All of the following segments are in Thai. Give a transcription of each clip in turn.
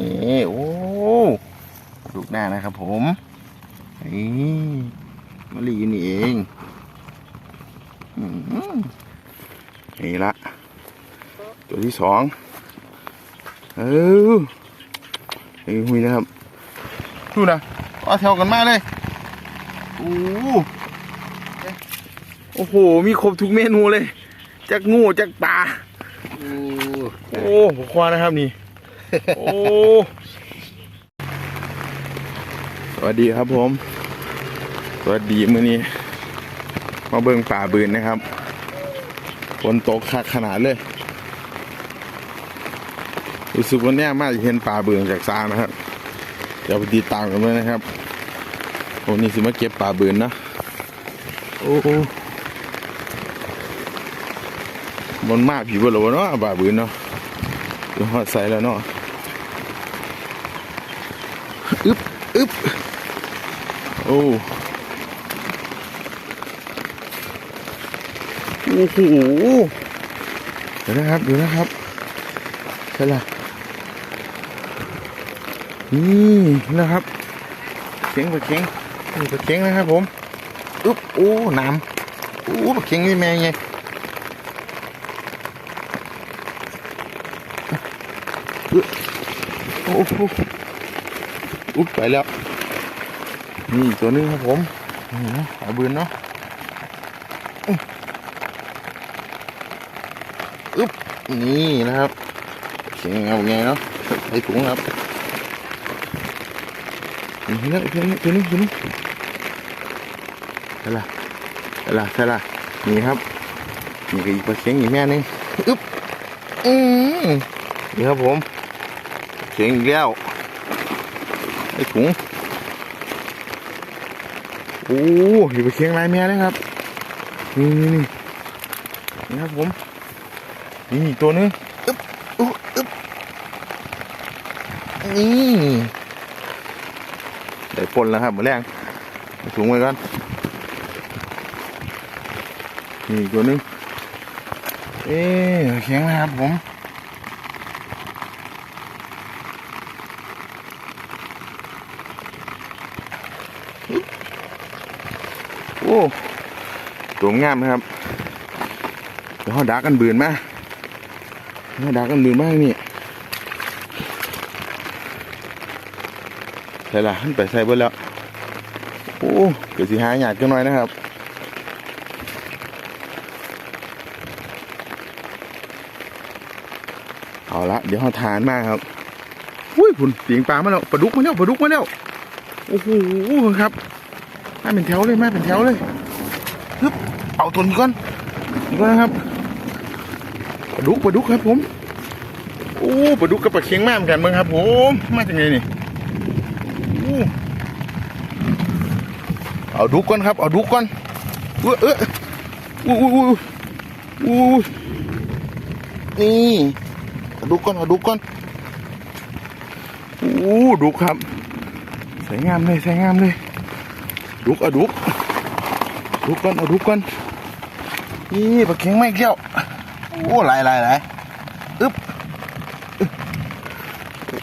นี่โอ้ลูกหน้านะครับผมนี่มะลีอยู่นี่เองอืมนี่ละ ตัวที่สองเออนี่หุยนะครับดูนะเอาแถวกันมาเลยโอ้โอ้โห มีครบทุกเมนูเลยจักงูจักปลาโอ้โอ้ผมควานะครับนี่ โอ้สวัสดีครับผม สวัสดีมื้อนี้ มาเบิ่งป่าบืนนะครับฝนตกคักขนาดเลยรู้สึกว่าเนี่มากเห็นป่าบืนจากซานะครับเดี๋ยวไปติดตามกันเลยนะครับวันนี้สิมาเก็บป่าบืนนะโอ้โหมันมากผีบ่หรอวเนาะป่าบืนเนาะเดี๋ยวหอดใส่แล้วเนาะ อึ๊บอึ๊บ โอ้โอ้โหเดี๋ยวนะครับ เดี๋ยวนะครับใช่ละนี่นะครับเข็งปลาเข็งนี่ปลาเข็งนะครับผม อึ๊บ โอ้น้ำโอ้ปลาเข็งนี่แม่งไงโอ้โห อุ๊บไปแล้ว นี่ตัวนึงครับผมนี่นะหาบืนเนาะอื้ออึ๊บนี่นะครับเขียงเงาไงเนาะใส่ถุงครับนี่แล้วตัวนี้ตัวนี้ตัวนี้ใช่ละใช่ละใช่ละนี่ครับนี่ก็อีกปลาเขียงอีกแม่นึงอึ๊บอืมนี่ครับผม เสียงอีกแล้ว ไอ้ถุงโอ้อยู่ไปเคียงลายแม่เลยครับนี่นี่นี่นี่ครับผมนี่อีกตัวนึงอึ๊บอึ๊บอึ๊บนี่ได้ปนแล้วครับหมาแรงถุงไว้ก่อนนี่อีกตัวนึงเอ๊ะเคียงนะครับผม อ้ตัวงามนะครับเดี๋ยวเขาดักกันเบือนมาเขาดักกันเบือนมากนี่ใส่ละขึ้นไปใส่เบิดแล้วโอ้เกิดสิหาหยาดกันหน่อยนะครับเอาละเดี๋ยวเขาทานมากครับอุ้ยคุณเสียงปลามาแล้วปลาดุกมาแล้วปลาดุกมาแล้วโอ้โหครับ มาเป็นแถวเลยมาเป็นแถวเลยฮึบเอาตัวนี้ก่อนนี่ก่อนนะครับปลาดุกปลาดุกครับผมโอ้ปลาดุกกับปลาเค็งมากเหมือนกันเบ้งครับผมมาจากไหนนี่โอ้เอาดุกก่อนครับเอาดุกก่อนเออเอออู้อู้อู้อู้นี่เอาดุกก่อนเอาดุกก่อนโอ้ดุกครับสวยงามเลยสวยงามเลย ดุกอดุกดุกก่อนเอาดุกก่อนนี่ปลาเข็งไม่เกี่ยวโอ้หลายหลายหลายอึ๊บ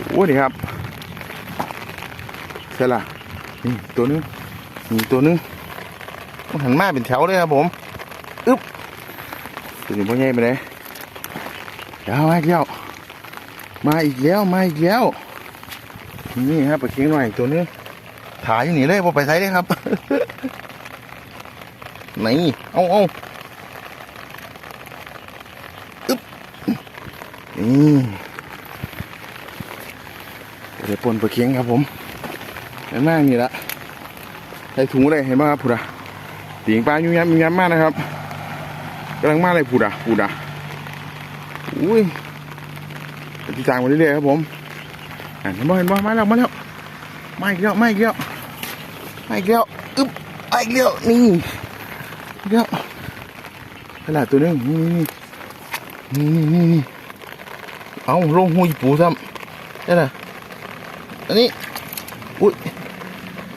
โอ้นี่ครับใช่ละนี่ตัวนึงนี่ตัวนึงต้องหันมาเป็นแถวเลยครับผมอึ๊บตัวนี้พ่อใหญ่ไปไหนเดี๋ยวมาอีกแล้วมาอีกแล้วมาอีกแล้วนี่ครับปลาเข็งหน่อยตัวนึง ถายอยู่นี่เลยพอไปใช้เลยครับนี่เอาเอาอึ๊บนี่เดี๋ยวปนปลาเคียงครับผมเห็นมากนี่ละใส่ถุงเลยเห็นไหมครับผุดะตีงปลายุ่งยำยุ่งยำมากนะครับกำลังมาเลยผุดะผุดะอุ้ยที่จางมาเรื่อยๆครับผมเห็นบ่เห็นบ่มาแล้วมาแล้วมาอีกแล้วมาอีกแล้ว อีกแล้วอึ๊บมาอีกแล้วนี่อีกแล้วขนาดตัวนึงนี่นี่นี่นี่เอาลงหุยปูซ้ำนี่นะอันนี้อุ้ย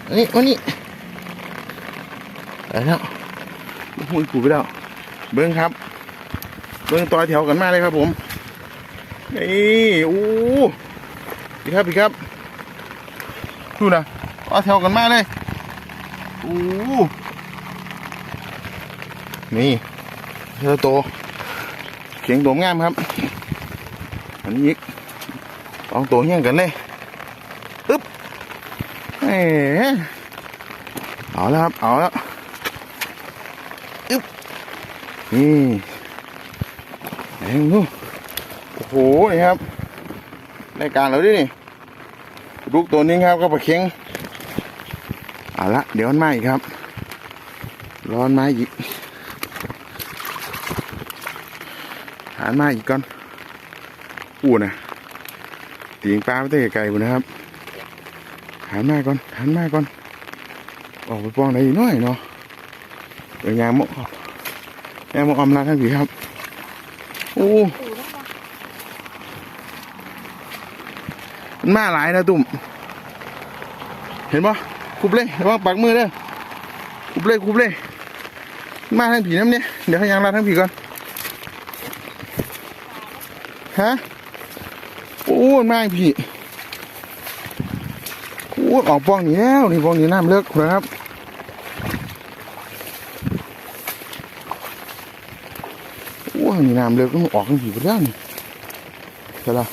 อันนี้อันนี้ไปแล้วลงหุยปูไปแล้วเบิ้งครับ เบิ้งต่อแถวกันมากเลยครับผมนี่โอ้พี่ครับพี่ครับดูนะเอแถวกันมากเลย โอ้นี่เธอโตเขียงโตงามครับ อันนี้อีกสองตัวแย่งกันเลยอึ๊บเอ๋เอาแล้วครับ เอาแล้วอึ๊บนี่แหงดูโอ้โหนี่ครับรายการเราดินี่ลูกตัวนี้ครับก็ปลาเค็ง เอาละเดี๋ยวมันมาอีกครับ ร้อนไมาอีกหานมาอีกก่อนอู้นะตีงปลาไม่ได้ไกลๆนะครับหันมาก่อนหันมาก่อนออกไปป้องได้อีกหน่อยเนาะเดี๋ยวยางมกยางมกอมลาทั้งผีครับโอ้มันมาหลายนะตุ่มเห็นปะ คุบเลยระวังปักมือเด้อคุบเลยคุบเลย มาทั้งผีน้ำเนี่ยเดี๋ยวให้ยางลาทั้งผีก่อนฮะโอ้มากพี่โอ้ออกปองนี้แล้วนี่ปองนี้น้ำเลิกนะครับโอ้ยนี่น้ำเลิกต้องออกกันผีไปแล้วนี่ใช่ละ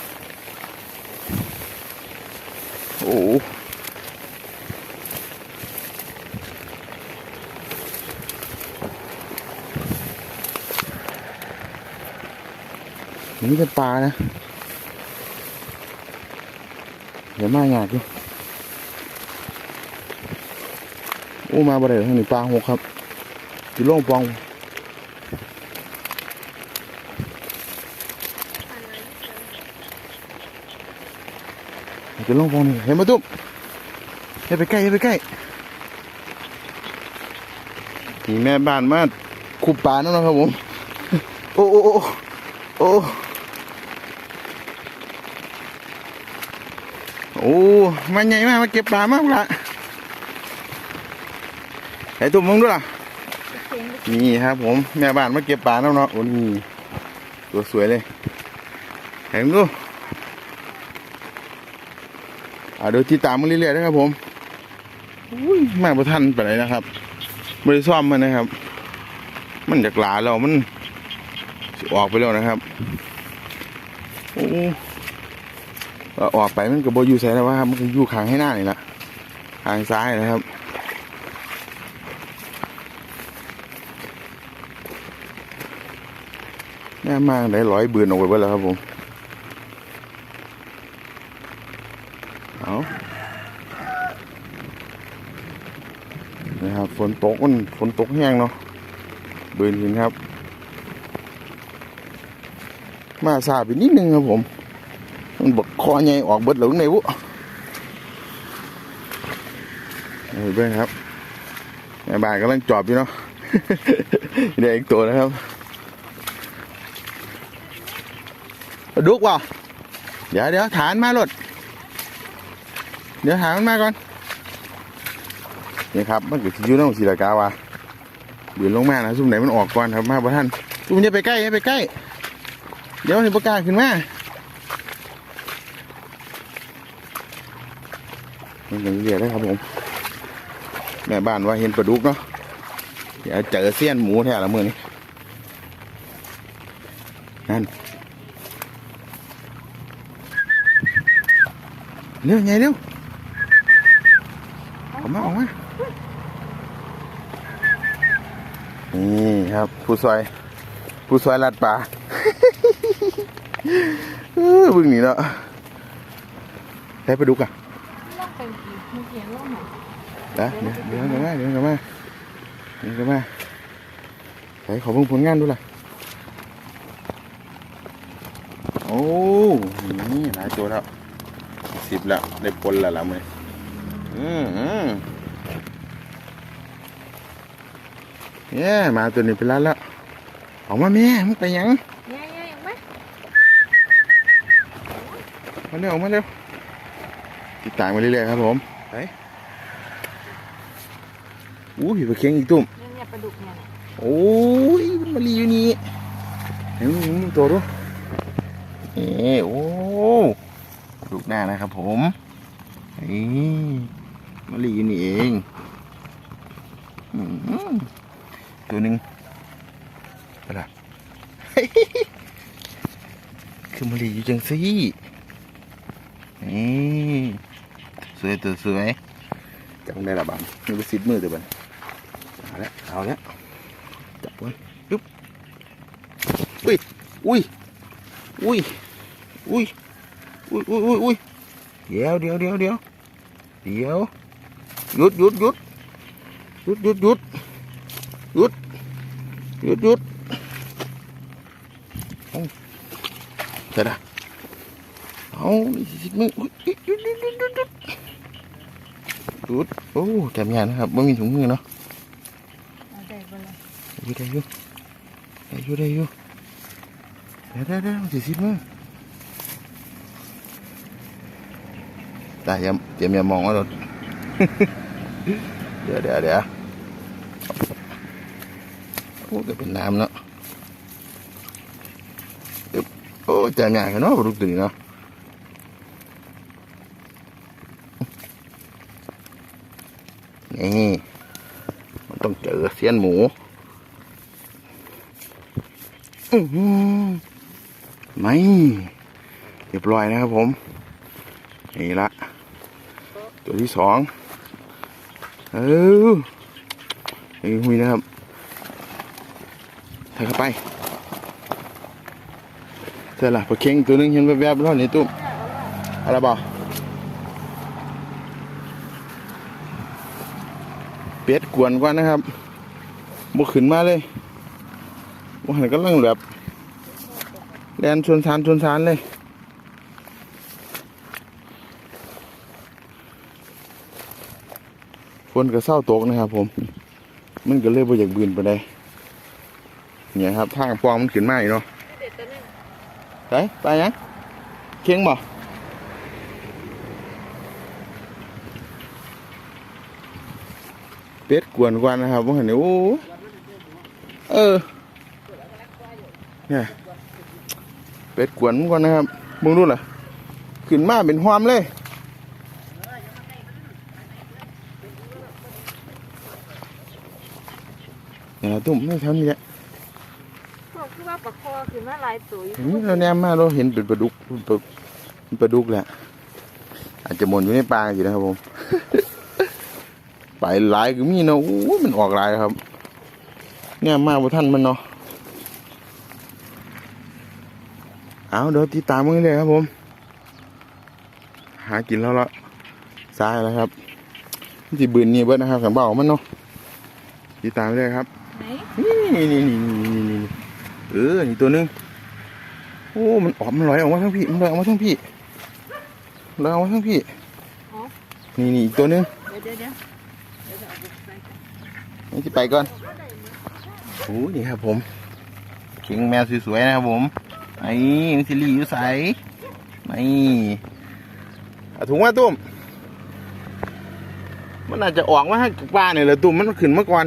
โอ้โห นี่เป็นปลานะ เดี๋ยวมาหยาดดิโอ้มาบ่ได้ทางนี้ปลาหกครับอยู่โล่งปองจะโล่งปองนี่เห็นมาตุ้มอย่าไปใกล้อย่าไปใกล้นี่แม่บ้านมาคุบปลานั่นนะครับผม โอ้โอ้โอ้โอ้ โอ้ มันใหญ่มากมาเก็บปลามากละไอ้ตุ่มมึงด้วยล่ะนี่ครับผมแม่บ้านมาเก็บปลาแล้วเนาะโอ้นี่ตัวสวยเลยเห็นดูอ่าเดี๋ยวติดตามมันเรื่อยๆนะครับผมอุ้ยมาประทันไปไหนนะครับไม่ได้ซ่อมมันนะครับ มันจากหลาเรามันออกไปแล้วนะครับโอ้ ออกไปมันก็บอยู่ใส่แล้วว่ามันก็อยู่ขางให้หน้านี่แหละข้างซ้ายนะครับแน่มากได้ร้อยบืนออกไปเบิดแล้วครับผมเอานะครับฝนตกมันฝนตกแห้งเนาะบืนหินครับ มาซาไปนิดนึงครับผม มันบดคอใหญ่ออกเบิดหลงในวุเฮ้ยเพื่อนครับแม่บ้านกำลังจอบอยู่เนาะเดี๋ยวอีกตัวนะครับดุกว่ะเดี๋ยวเดี๋ยวฐานมารถเดี๋ยวฐานมันมาก่อนนี่ครับมันเกิดอยู่น้องศิลากาวะเบืนลงมานะซุ่มไหนมันออกก่อนครับมาบ่ท่านซุ่มอย่าไปใกล้อย่าไปใกล้ เดี๋ยวนี่ประกล้าขึ้นมา มันยังเรียกได้ครับผม แม่บ้านว่าเห็นปลาดุกเนาะเดี๋ยวเจอเสี้ยนหมูแท้ละมือนี้นั่นเร็วไงเร็วออกมาออกมานี่ครับ ผู้ซอย ผู้ซอยลัดป่าเบึ้งนี่เนาะได้ปลาดุกอะลอกเป็น เขียนลอกหน่อยนะเดี๋ยวเดี๋ยวกลับมาเดี๋ยวกลับมาเดี๋ยวกลับมาไหนขอเบิ่งผลงานดูล่ะโอ้นี่หลายตัวแล้วสิบแล้วได้ผลแล้วล่ะมืออืมอืมเย้มาตัวนี้ไปแล้วละออกมาแม่มึงไปยังมาเร็วออกมาเร็วติดตามมาเรื่อยๆครับผม ไปอู้ยไปเคียงอีกตุ่มเนี่ยเนี่ยปลาดุกเนี่ยนะโอ้ยมันมาลีอยู่นี่เห็นมึงตัวดูเอ้โอ้ลูกหน้านะครับผมนี่มะลีอยู่นี่เองอืมตัวหนึ่งไปละคือมะลีอยู่จังสินี่ สวยตัวสวยจำได้ละบ้านนี่ไปซิดมือตัวบ้านเอาละเอาละจับไว้ยุบอุ้ยอุ้ยอุ้ยอุ้ยอุ้ยอุ้ยอุ้ยอุ้ยเดี๋ยวเดี๋ยวเดี๋ยวเดี๋ยวเดี๋ยวหยุดหยุดหยุดหยุดหยุดหยุดหยุดหยุดหยุดเอาเสร็จละเอานี่สิมืออุ้ยหยุดหยุดหยุดหยุด หยุดหยุดหยุดโอ้จำงานนะครับไม่มีถุงมือเนาะเอาได้บ่ล่ะอยู่ได้อยู่ได้อยู่ได้อยู่เดี๋ยวเดี๋ยวเดี๋ยวสิสิมือตาอย่าเตรียมอย่ามองว่ารถเดี๋ยวเดี๋ยวเดี๋ยวโอ้จะเป็นน้ำเนาะอึ๊บโอ้จำยากเนาะปลาดุกตัวนี้เนาะนี่มัน ซียนหมูอือไม่เรียบร้อยนะครับผม นี่ละ ตัวที่สองเออนี่หุยนะครับถ่ายเข้าไปเสร็จละปลาเค็งตัวหนึงเห็นแวบๆแล้วนี่ตุ้มอะไรบ่เป็ดกวนกว่านะครับ บุขึ้นมาเลยว่าหันกำลังแบบแลนชวนชานชวนชานเลยฝนก็เศร้าตกนะครับผม มันก็เลยบ่อยากบืนไปได้เนี่ยครับทางปองมันขึ้นมาอีกเนาะเด็ดตัวนึงไปไปยังเคียงบ่เป็ดกวนกวนนะครับว่าเหันโอ้ ออ เนี่ย เป็ดกวนมันก่อนนะครับมึงรู้เหรอขึ้นมาเป็นหวามเลยเนี่ยตุ่มไม่ทำนี่แหละพวกคือว่าปลาคอคือมาหลายตัวอยู่เห็นเราแนมมาเราเห็นเป็นปลาดุกปลาปลาดุกแหละ อาจจะหมนอยู่ในปลาอยู่นะครับผม ไปหลายก็มีเนาะอู้มันออกหลายครับ เนี่ยมาบ่ท่านมันเนาะเอาเดี๋ยวติดตามมึงเลยครับผม หากินแล้วละซ้ายแล้วครับที่บืนนี่เบิดนะครับสังเบามันเนาะติดตามไปเลยครับไหนนี่นี่นี่นี่นี่นี่นี่เออนี่ตัวหนึงโอ้ มันออกมันลอยออกมาทั้งพี่มันลอยออกมาทั้งพี่ลอยออกมาทั้งพี่นี่นี่อีกตัวหนึงเดี๋ยวเดี๋ยวเดี๋ยวเดี๋ยวจะเอาไปใส่กันนี่ที่ไปก่อน โอ้นี่ครับผมเข่งแมวสวยๆนะครับผมไอ้มันสิลีอยู่ใสนี่เอาถุงมาตุ้ม มันอาจจะออกมาให้ปลาเนี่ยแหละตุ้มมันขึ้นมาก่อน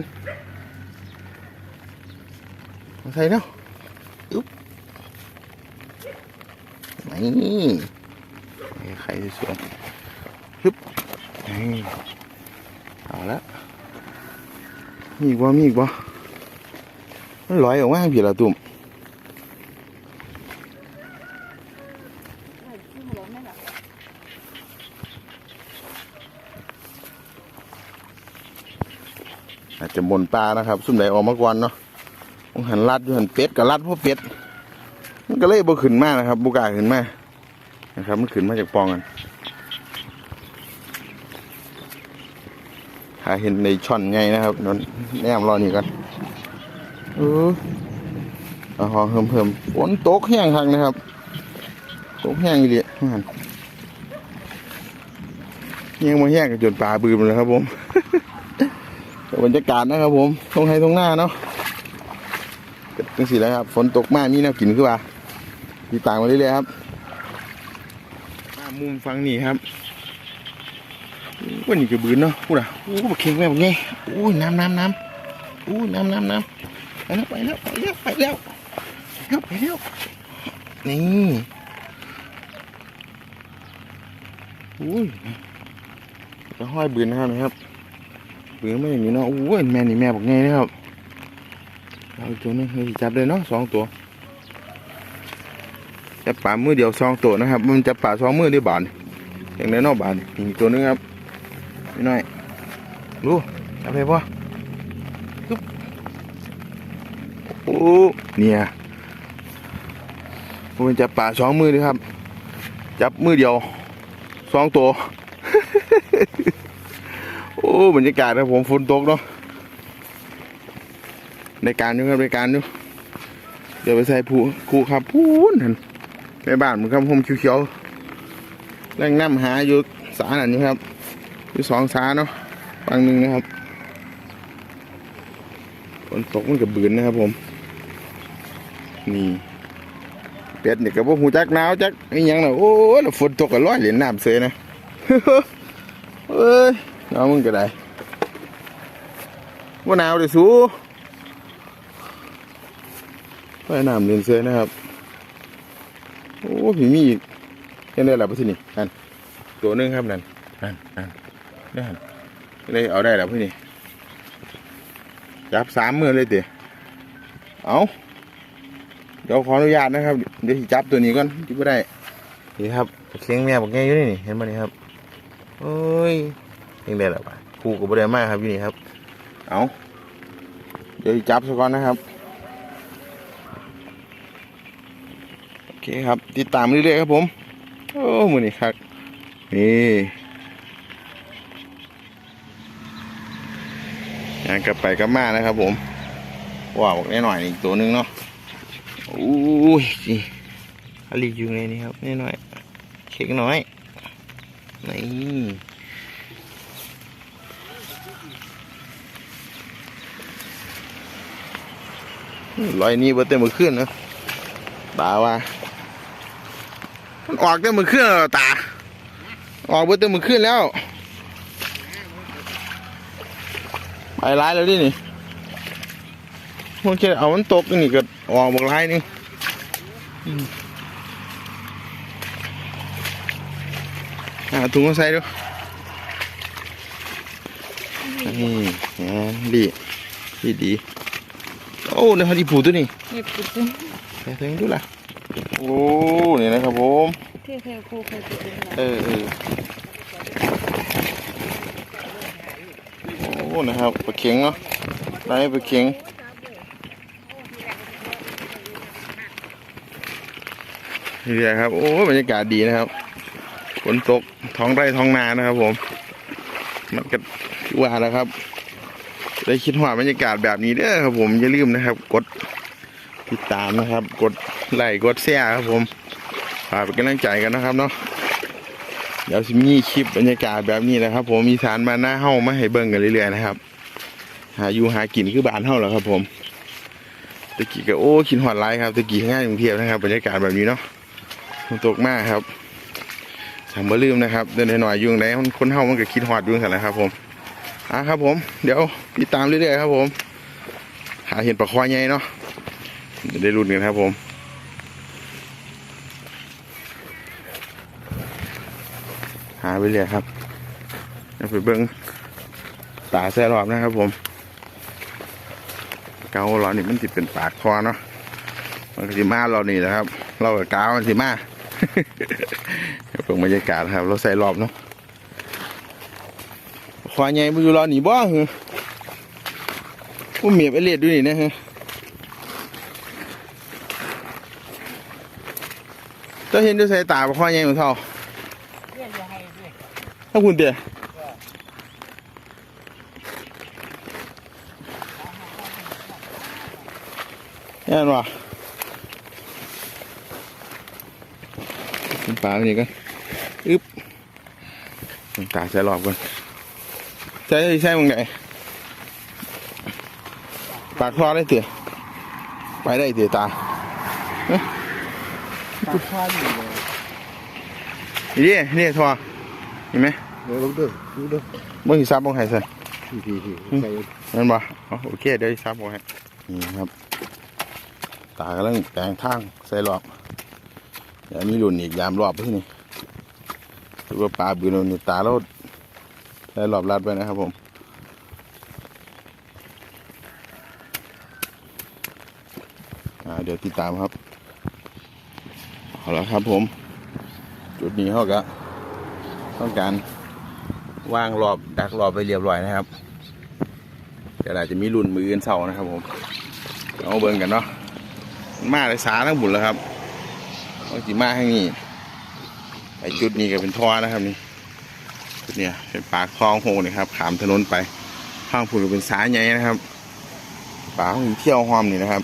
เอาใส่แล้วอึ๊บนี่ไข่สวยๆฮึบนี่เอาละมีอีกบ่มีอีกบ่ มันลอยออกมาพี่ละตุ่มเอาขึ้นรถไหมอาจจะบนปลานะครับซุ่มไหนออกมาก่อนเนาะหันลัดอยู่หันเป็ดกับลัดพราะเป็ด มันก็เลยบ่ขึ้นมากนะครับบุกาขึ้นมานะครับ มันขึ้นมาจากปองกันหาเห็นในช่อนไงนะครับนนแนมรอนี่กัน เออเอาหอเพิ่มเพิ่มฝนตกแห้งคักนะครับ ตกแห้งอีเดียมันยังมาแห้งกับจนปลาบืมเลยครับผมบรรยากาศนะครับผมตรงไทยตรงหน้าเนาะก็จังสิแล้วครับ ฝนตกมากมีแนวกินขึ้นมาตีต่างมาเรื่อยๆครับมามุมฟังนี่ครับวันนี้ก็บืนเนาะพูดอะโอ้บักเข่งแม่บักไงโอ้ยน้ำน้ำน้ำโอ้ยน้ำน้ำน้ำ แล้วไปแล้วไปแล้วไปแล้วไปแล้วไปแล้วนี่อุ้ยจะห้อยบืนนะครับนะครับบืนไม่อย่างนี้เนาะอุ้ยแม่นี่แม่บอกไงนะครับเอาตัวนึงให้จับเลยเนาะสองตัวจับป่ามือเดียวสองตัวนะครับ มันจับป่าสองมือได้บาทอย่างไรเนอกบาทอีกตัวนึงครับนี่น้อยรู้จับไปปะบโอ้ เนี่ยผมจับป่าสองมือเลยครับ จับมือเดียวสองตัว โอ้บรรยากาศครับผมฝนตกเนาะในการอยู่ครับในการอยู่เดี๋ยวไปใส่ผูคูครับพูนหันในบ้านมันครับผมเขียวๆแรงน้ำหาอยู่สาหนันอยู่ครับอยู่สองสาเนาะฝั่งหนึ่งนะครับฝนตกมันกับบืนนะครับผม นี่เป็ดนี่ก็บ่ฮู้จักหนาวจักอีหยังน่ะโอ้ยแล้วฝนตกก็ลอยเหรียญน้ำเสยนะเอ้ยหนาวมึงก็ได้บ่หนาวเด้อสูลอยน้ำเหรียญเสยนะครับโอ้พี่มีอีกเห็นได้แล้วบ่สินี่นั่นตัวหนึงครับนั่นนั่นนั่นนั่นเลยเอาได้แล้วพี่นี่จับสามมือเลยเติเอา ดี๋ยวขออนุญาตนะครับ เดี๋ยวสิจับตัวนี้ก่อนที่ไม่ได้ นี่ครับเคียงแม่บอกแง่อยู่นี่นี่เห็นไหมนี่ครับโอ้ยเคียงได้แล้วปะครูก็บ่ได้มากครับอยู่นี่ครับ เอาเดี๋ยวสิจับซะก่อนนะครับโอเคครับ ติดตามเรื่อยๆครับผม โอ้มือนี่ครับนี่งานกลับไปกลับมานะครับผมว้าวบอกแน่หน่อยอีกตัวหนึงเนาะ อู้ยนี่อลีอยู่ในนี้ครับนี่หน่อยเช็คน้อยนี่ลอยนี้บิดเต็มมือขึ้นนะตาว่ามันออกเต็มมือขึ้นแล้วตา ออกเบิดเต็มมือขึ้นแล้วไปร้ายแล้วดินี่ มันแค่เอามันตกนี่ก็ออกบอกร้ายนี่หาถุงมาใส่ดูนี่งานดีดีดีโอ้ในพันธีผูตัวนี้นี่ปุ๊บใส่ถึงดูล่ะโอ้นี่นะครับผมเท่เท่คู่เคยปุ๊บเออเออโอ้นะครับปลาเข็งเนาะได้ปลาเข็ง นี่แหละครับ โอ้บรรยากาศดีนะครับฝนตกท้องไร่ท้องนานะครับ ผม มันก็ว่าแล้วครับ ได้คิดว่าบรรยากาศแบบนี้เด้อครับ ผมอย่าลืมนะครับ กดติดตามนะครับ กดไลค์กดแชร์ครับ ผมฝากเป็นกำลังใจกันนะครับเนาะเดี๋ยวสิมีคลิปบรรยากาศแบบนี้นะครับ ผมมีสารมาหน้าเฮ้ามาให้เบิ่งกันเรื่อยๆนะครับ หาอยู่หากินคือบ้านเฮ้าแหละครับ ผมตะกี้ก็โอ้ขินหอดไลครับตะกี้ง่ายกรุงเทพนะครับบรรยากาศแบบนี้เนาะ ตกมากครับสามบ่ลืมนะครับเดินหน่อยยุ่งไหนคนเฮามันก็คิดฮอดยุ่งกันแหละครับ ผมอะครับผม เดี๋ยวติดตามเรื่อยๆครับผม หาเห็นปลาคอใหญ่เนาะจะได้รุ่นกันครับผมหาไปเรื่อยครับไปเบิ้งตาแซ่รอบนะครับผม เกาเรานี่มันติดเป็นปากคอเนาะมันก็สิมาเรานี่แหละครับ เรากับกาวมันสิมา เพิ่งบรรยากาศครับ เราใส่รอบเนาะควายใหญ่มาอยู่รอหนีบ่เหรอผู้เมียไอเลียดด้วยนี่นะฮะจะเห็นด้วยสายตาควายใหญ่ของเท่าถ้าคุณเตี๋ยแน่นว่ะ ขึ้น ปลาไปนี่กันอึ๊บตาใช้รอบก่อนใช้ใช้มึงไหนปากคลอได้เตี๋ยไปได้เตี๋ยตาปลาควายอยู่เลยนี่ดินี่ทอเห็นไหมเดี๋ยวลูกเด้อลูกเด้อมึงหิซับมึงให้ใส่พี่พี่พี่ใส่นั่นบ่อ๋อโอเคเดี๋ยวสิซับมึงให้นี่ครับ ตากำลังแปลงทางใส่รอบ เดี๋ยวมีรุ่นอีกยามรอบที่นี่ถือว่าปลาบืนเอานี่ตาเราได้รอบรัดไปนะครับผมเดี๋ยวติดตามครับเอาละครับผม จุดนี้เขาก็ต้องการวางรอบดักรอบไปเรียบร้อยนะครับเดี๋ยวอาจจะมีรุ่นมืออื่นเสานะครับผมเอาเบิ่งกันเนาะมันมาเลยสาทั้งบุญแล้วครับ ต้องจีมาให้นี่ไอจุดนี้ก็เป็นท่อนะครับนี่จุดเนี้ยเป็นปากคลองโฮนี่ครับขามถนนไปข้างผุนเป็นสายใหญ่นะครับป่าของเที่ยวหอมนี่นะครับ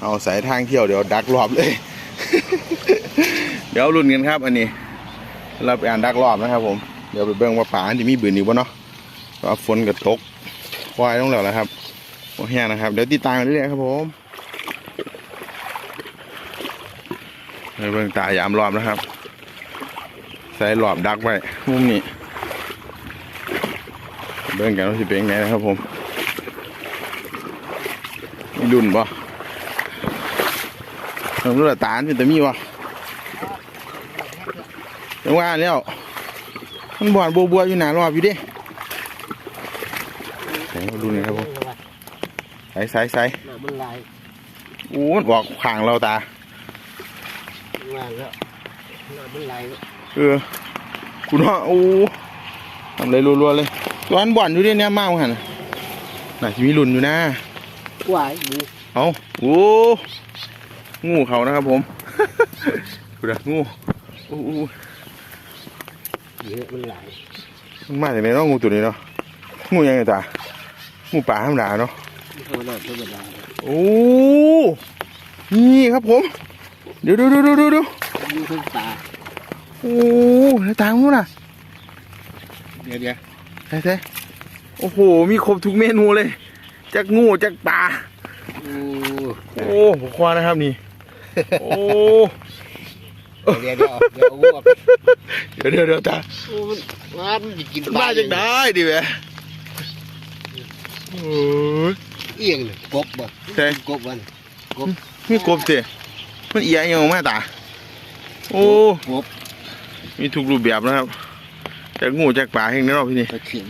เอาสายทางเที่ยวเดี๋ยวดักรอบเลย เดี๋ยวรุ่นกันครับ อันนี้ เราไปอ่านดักรอบนะครับ ผมเดี๋ยวไปเบิ่งว่าป่าที่มีบืนอยู่บ่เนาะเพราะว่าฝนกระตกควายต้องแล้วนะครับโอ้แห้งนะครับ เดี๋ยวติดตามกันเรื่อยๆครับผมไป เบิ่งตายามรอบนะครับ ใส่รอบดักไว้มุมนี้เบิ่งกันว่าสิเป็นไงนะครับผมมีรุ่นบ่ผมรู้ละตาลเป็นแต่มีวะยังว่าแล้วมันบ่อนบัวบัวอยู่หนารอบอยู่ดิใส่ดูหนี่อยครับผมใส่ใส่ใส่โอ้บอกขางเราตา งานแล้วน่ะมันลายแล้วเออคุณว่าโอ้ทำอะไรรัวๆเลยตัวนั้นบ่อนอยู่เดิเนี่ยมากหันน่ะน่าจะมีหลุนอยู่นะกวายหมูเอาโอ้งูเขานะครับผมดูนะงูโอ้โหเยอะมันลายมันมาจากไหนเนาะงูตัวนี้เนาะงูยังไงตางูป่าธรรมดาเนาะธรรมดาธรรมดาโอ้นี่ครับผม เดี๋ยวดูดูดูดูดูอยู่ทั้งตาโอ้แล้วตามงูน่ะเดี๋ยวเดี๋ยวใช่ใช่โอ้โห มีครบทุกเมนูเลย จากงูจากปลาโอ้โอ้ผมควานะครับนี่ โอ้เดี๋ยวเดี๋ยวเดี๋ยวเอาออกเดี๋ยวเดี๋ยวเดี๋ยวตาโอ้มันมันจะกินมาจากไหนดิแหวะโอ้ยเอียงเลยกบบ่ใช่กบมันมีกบสิ มันเอียงยังออกมาตาโอ้กบมีทุกรูปแบบนะครับจากงูจากปลาแห่งนี้เนาะพี่นี่ตะเข็ง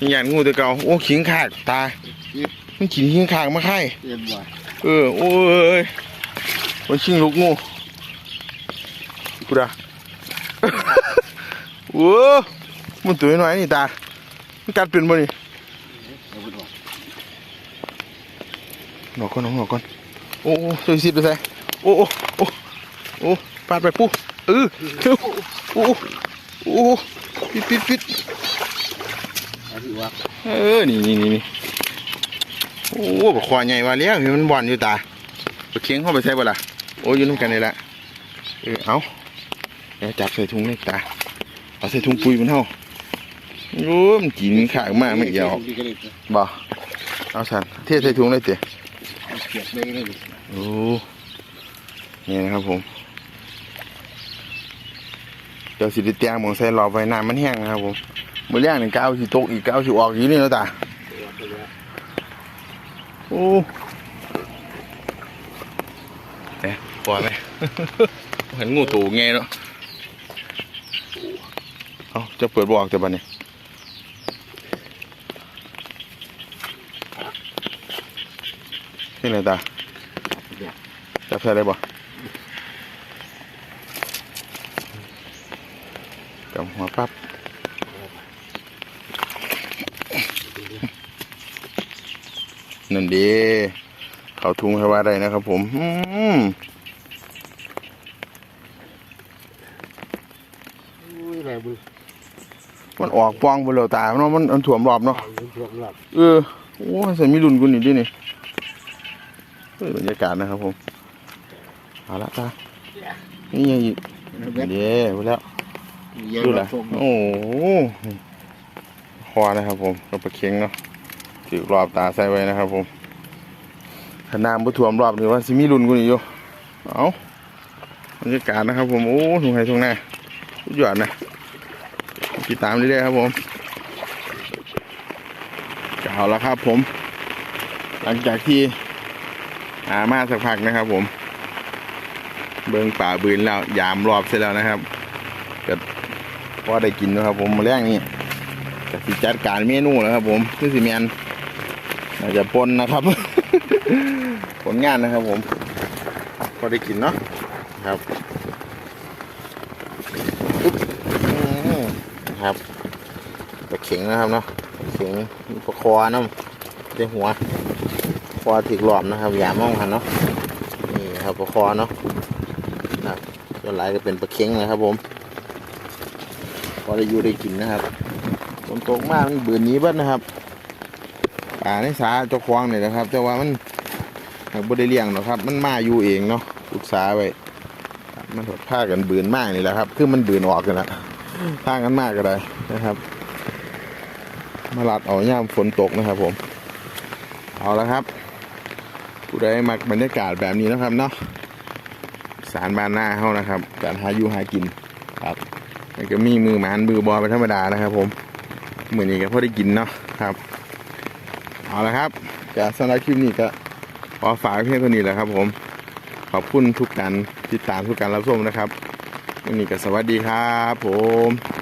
ยังยันงูตัวเก่าโอ้ขิงขากตายมันขิงขิงขากมาไข่เรียบร้อยเออโอ้ยมันชิงลูกงูกูด่าโอ้มันตัวน้อยนี่ตามันกัดเป็นบ่นี่เอาไปออกหนอกก่อนหนอกก่อนโอ้โอ้ตัวสิบไปใส่ โอ้โอ้โอ้โอ้ปาดไปปุ๊เออโอ้โอ้โอ้ปิดปิดปิดเอาที่ว่าเออนี่นี่นี่นี่โอ้บกควายใหญ่ว่าเลี้ยงเห็นมันบ่อนอยู่ตาไปเคียงเข้าไปใส่บ่ล่ะโอ้อยู่น้ำกันนี่แหละเออเอาเดี๋ยวจับใส่ถุงเลยตาเอาใส่ถุงปุ๋ยมันเท่าโอ้มันกินขากมากไม่เกี่ยวดีกันเลยบ่เอาสันเทใส่ถุงเลยเตะเอาเกียบไปเลยโอ้ นี่นะครับผมเดี๋ยวสิได้เตียงหมองใส่รอบไว้น้ำมันแห้งนะครับผมมือแรกหนึ่งก้าวสิตกอีกก้าวสิออกอยู่นี่แล้วตาโอ้เอ๊ะปล่อยไหมเห็นงูตูไงเนาะเอาจะเปิดบอกแต่บันนี้นี่เลยตาจับใส่ได้บ่ กับหัวปั๊บนั่นดีเขาทุงให้ว่าได้นะครับผมอืมอุ้ยอะไรบุญมันออกปองบนเหลวตาเนาะมันมันถ่วมรอบเนาะมันถ่วงหลับเออโอ้ยใส่มีรุ่นกุนอีกด้วยนี่เออบรรยากาศนะครับผมเอาละตานี่ยังอีกเบ็ดเดี๋ยวไปแล้วเยอะ ดูเลละโอ้โหคอนะครับผมกับปลาเค็งเนาะถือรอบตาใส่ไว้นะครับผมขนาดบุถ่วมรอบหนี่ว่าสิมีรุนกุนอีกอยู่เอาบรรยากาศนะครับผม โอ้ถุงไห้ถุงหน้าสุดยอดนะติดตามเรื่อยๆครับผมเอาละครับผม หลังจากที่หามาสักพักนะครับผม เบิ่งป่าบืนแล้วยามรอบเสร็จแล้วนะครับก็ พอได้กินนะครับผมมาแรงนี่จะสิจัดการเมนูแล้วครับผมคือสิแมนอาจจะปนนะครับ ผลงานนะครับผมพอได้กินเนาะครับอึ๊บครับตะเข็งนะครับเนาะเข็งประคอน้ำได้หัวคอถึกหลอมนะครับอย่ามองหันเนาะนี่ครับประคอเนาะครับส่วนหลายก็เป็นปลาเข็งนะครับผม ได้อยู่ได้กินนะครับฝนตกมากมันเบื่อหนี้บ้านนะครับป่าในสาเจ้าควางเนี่ยนะครับแต่ว่ามันบ่ได้เลี้ยงหรอกครับ มันมาอยู่เองเนาะศึกษาไว้มันถดผ้ากันเบือนมากนี่แหละครับ คือมันเบือนออกกันละผ้ากันมากก็ได้นะครับ มาลัดเอาย่ามฝนตกนะครับ ผม เอาละครับผู้ใดมักบรรยากาศแบบนี้นะครับเนาะสารบานหน้าเขานะครับ การหาอยู่หากิน แล้วก็มีมือหมานมือบอเป็นธรรมดานะครับ ผมเหมือนนี้ก็พอได้กินเนาะครับ เอาละครับจากสำหรับคลิปนี้ก็ขอฝากเพียงเท่านี้แหละครับ ผม ขอบคุณทุกการติดตามทุกการรับชมนะครับวันนี้ก็สวัสดีครับ ผม